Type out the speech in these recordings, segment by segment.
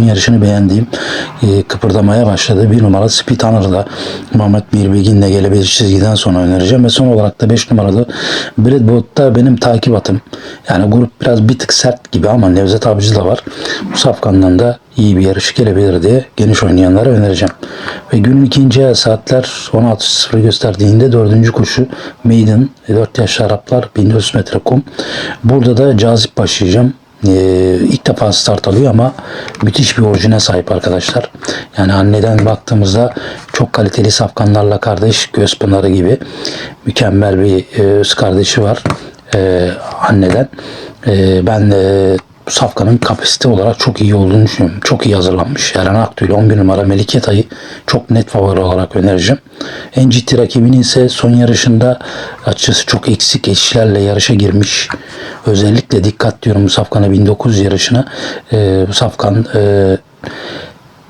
yarışını beğendiğim e, kıpırdamaya başladı. Bir numaralı Speed Hunter'da Muhammed Mirbilgin'le gelebilir çizgiden sonra önereceğim. Ve son olarak da 5 numaralı Bradboat'ta benim takip atım. Yani grup biraz bir tık sert gibi ama Nevzat Abici de var. Bu safkandan da iyi bir yarış gelebilir diye geniş oynayanlara önereceğim. Ve günün ikinci saatler 16.00 gösterdiğinde dördüncü koşu Maiden 4 yaşlı Araplar 1400 metre kum. Burada da cazip başlayacağım. Ee, ilk defa start alıyor ama müthiş bir orijine sahip arkadaşlar. Yani anneden baktığımızda çok kaliteli safkanlarla kardeş göz pınarı gibi mükemmel bir e, kardeşi var e, anneden. E, ben bu safkanın kapasite olarak çok iyi olduğunu düşünüyorum. Çok iyi hazırlanmış. Eren Aktu ile 11 numara Melike Tay'ı çok net favori olarak önereceğim. En ciddi rakibinin ise son yarışında açıkçası çok eksik eşlerle yarışa girmiş. Özellikle dikkat diyorum bu safkana 1900 yarışına. Bu safkan e,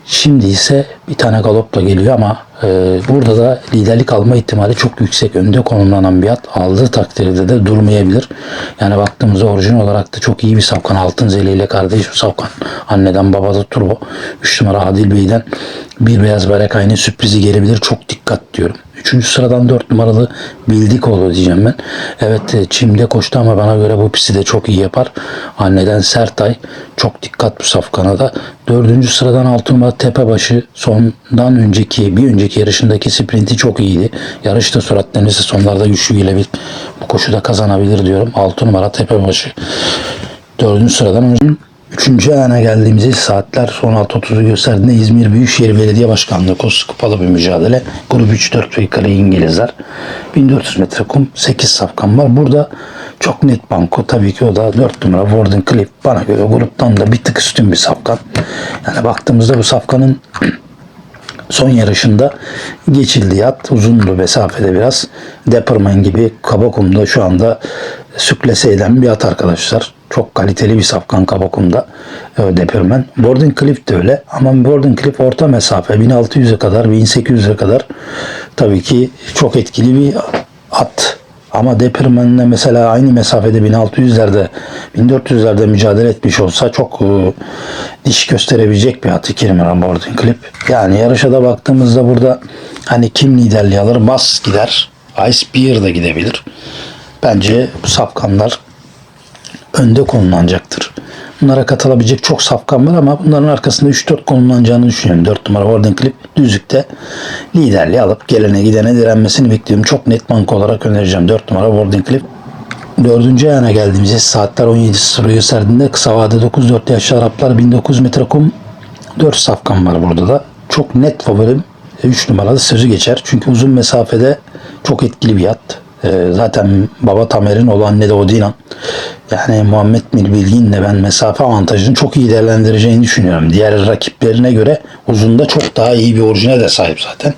Şimdi ise bir tane galopla geliyor ama e, burada da liderlik alma ihtimali çok yüksek. Önde konumlanan bir at aldığı takdirde de durmayabilir. Yani baktığımızda orijin olarak da çok iyi bir safkan. Altın Zeli ile kardeş bir safkan. Anneden babada turbo. 3 numara Adil Bey'den bir beyaz berek aynı sürprizi gelebilir. Çok dikkat diyorum. Üçüncü sıradan 4 numaralı bildik oldu diyeceğim ben. Evet e, çimde koştu ama bana göre bu pisi de çok iyi yapar. Anneden Sertay çok dikkat bu safkana da. Dördüncü sıradan 6 numara Tepebaşı sondan önceki bir önceki yarışındaki sprinti çok iyiydi. Yarışta süratlenirse sonlarda güçlü gelebilir. Bu koşuda kazanabilir diyorum. 6 numara Tepebaşı. Dördüncü sıradan önce Üçüncü ayağına geldiğimizde saatler 16.30'u gösterdiğinde İzmir Büyükşehir Belediye Başkanlığı koşusu kupalı bir mücadele. Grup 3-4 yukarı İngilizler. 1400 metre kum 8 safkan var. Burada çok net banko. Tabii ki o da 4 numara Warden Cliff. Bana göre gruptan da bir tık üstün bir safkan. Yani baktığımızda bu safkanın son yarışında geçildiği at uzundu mesafede biraz. Depperman gibi Kabakum'da şu anda süklese eden bir at arkadaşlar. Çok kaliteli bir safkan Kabakum'da e, Depperman. Borden Cliff de öyle ama Borden Cliff orta mesafe 1600'e kadar 1800'e kadar tabii ki çok etkili bir at. Ama Depperman'le mesela aynı mesafede 1600'lerde 1400'lerde mücadele etmiş olsa çok e, diş gösterebilecek bir at 2 numara Borden Cliff. Yani yarışa da baktığımızda burada hani kim liderliği alır? Mas gider. Ice Beer da gidebilir. Bence bu safkanlar önde konumlanacaktır. Bunlara katılabilecek çok safkan var ama bunların arkasında 3-4 konumlanacağını düşünüyorum. 4 numara Warden Clip düzlükte liderliği alıp gelene gidene direnmesini bekliyorum. Çok net banko olarak önereceğim. 4 numara Warden Clip. Dördüncü ayağına geldiğimizde saatler 17.00 gösterdiğinde kısa vade 9-4 yaşlı Araplar 1900 metre kum 4 safkan var burada da. Çok net favorim 3 numaralı sözü geçer. Çünkü uzun mesafede çok etkili bir at. Ee, zaten baba Tamer'in oğlu anne de Odinan. Yani Muhammed Mir Bilgin'le ben mesafe avantajını çok iyi değerlendireceğini düşünüyorum. Diğer rakiplerine göre uzunda çok daha iyi bir orijine de sahip zaten.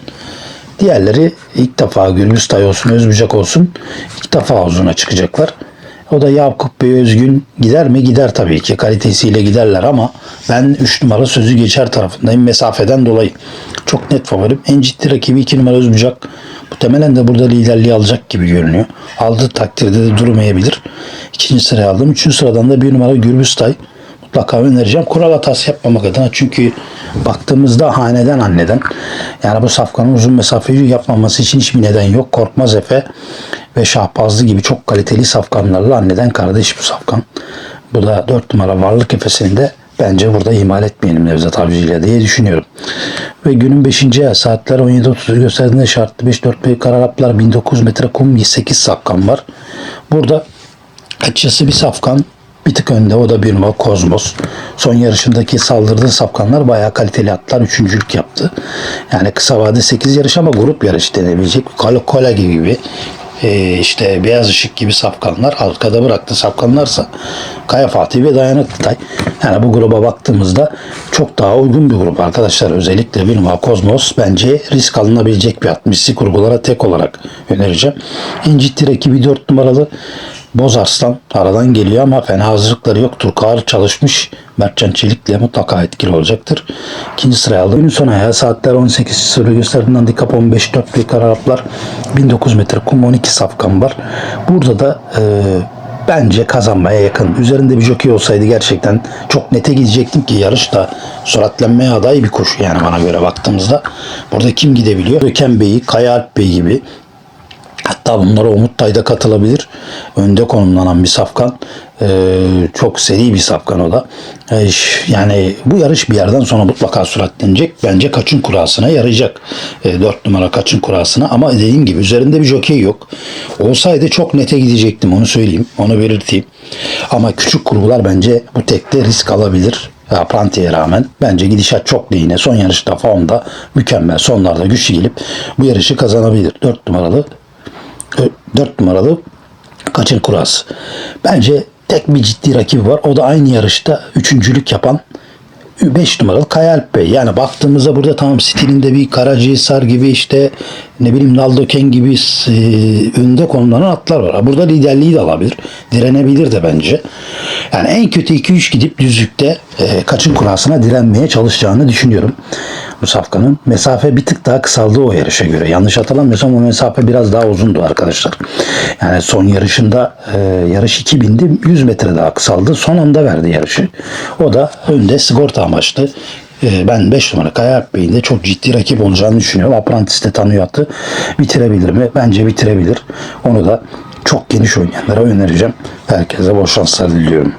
Diğerleri ilk defa Gürbüz Tay olsun, Özbucak olsun ilk defa uzuna çıkacaklar. O da Yakup Bey Özgün gider mi? Gider tabii ki. Kalitesiyle giderler ama ben 3 numara sözü geçer tarafındayım mesafeden dolayı. Çok net favorim. En ciddi rakibi 2 numara Özbucak. Muhtemelen de burada liderliği alacak gibi görünüyor. Aldığı takdirde de durmayabilir. İkinci sıraya aldım. Üçüncü sıradan da bir numara Gürbüztay. Mutlaka önereceğim. Kural hatası yapmamak adına. Çünkü baktığımızda haneden anneden. Yani bu safkanın uzun mesafeyi yapmaması için hiçbir neden yok. Korkmaz Efe ve Şahbazlı gibi çok kaliteli safkanlarla anneden kardeş bu safkan. Bu da 4 numara varlık efesini de bence burada ihmal etmeyelim Nevzat Avcı ile diye düşünüyorum. Ve günün 5. ayı saatler 17.30'u gösterdiğinde şartlı 5-4 büyük kararaplar 1900 metre kum 8 safkan var. Burada açıkçası bir safkan bir tık önde o da bir numara Kozmos. Son yarışındaki saldırdığı safkanlar bayağı kaliteli atlar. Üçüncülük yaptı. Yani kısa vade 8 yarış ama grup yarış denebilecek. Kalo Kola gibi e, işte beyaz ışık gibi safkanlar arkada bıraktı safkanlarsa Kaya Fatih ve Dayanıklı Tay. Yani bu gruba baktığımızda çok daha uygun bir grup arkadaşlar. Özellikle numara Kozmos bence risk alınabilecek bir at. Misli kurgulara tek olarak önereceğim. En ciddi rakibi 4 numaralı Bozarslan aradan geliyor ama fena hazırlıkları yok. Turkar çalışmış. Mertcan Çelik'le mutlaka etkili olacaktır. İkinci sıraya aldı. Günün son ayağı saatler 18 sıra gösterdiğinden dikkat 15 4 bir Araplar 1900 metre kum 12 safkan var. Burada da e, bence kazanmaya yakın. Üzerinde bir jockey olsaydı gerçekten çok nete gidecektim ki yarışta süratlenmeye aday bir koşu yani bana göre baktığımızda. Burada kim gidebiliyor? Öken Bey'i, Kaya Alp Bey gibi Hatta bunlara Umut Tay da katılabilir. Önde konumlanan bir safkan. Ee, çok seri bir safkan o da. Ee, yani bu yarış bir yerden sonra mutlaka süratlenecek. Bence kaçın kurasına yarayacak. Ee, 4 numara kaçın kurasına. Ama dediğim gibi üzerinde bir jokey yok. Olsaydı çok nete gidecektim onu söyleyeyim. Onu belirteyim. Ama küçük kurgular bence bu tekte risk alabilir. Apranti'ye rağmen bence gidişat çok lehine. Son yarışta formda mükemmel. Sonlarda güçlü gelip bu yarışı kazanabilir. 4 numaralı 4 numaralı kaçın kurası. Bence tek bir ciddi rakibi var. O da aynı yarışta üçüncülük yapan 5 numaralı Kayalp Bey. Yani baktığımızda burada tamam stilinde bir Karacahisar gibi işte ne bileyim Naldoken gibi e, önde konumlanan atlar var. Burada liderliği de alabilir. Direnebilir de bence. Yani en kötü 2-3 gidip düzlükte e, kaçın kurasına direnmeye çalışacağını düşünüyorum. Bu safkanın mesafe bir tık daha kısaldı o yarışa göre. Yanlış hatırlamıyorsam o mesafe biraz daha uzundu arkadaşlar. Yani son yarışında e, yarış 2000'di 100 metre daha kısaldı. Son anda verdi yarışı. O da önde sigorta amaçlı. E, ben 5 numara Kaya Alp Bey'in de çok ciddi rakip olacağını düşünüyorum. Apprentice de tanıyor atı. Bitirebilir mi? Bence bitirebilir. Onu da çok geniş oynayanlara önereceğim. Herkese bol şanslar diliyorum.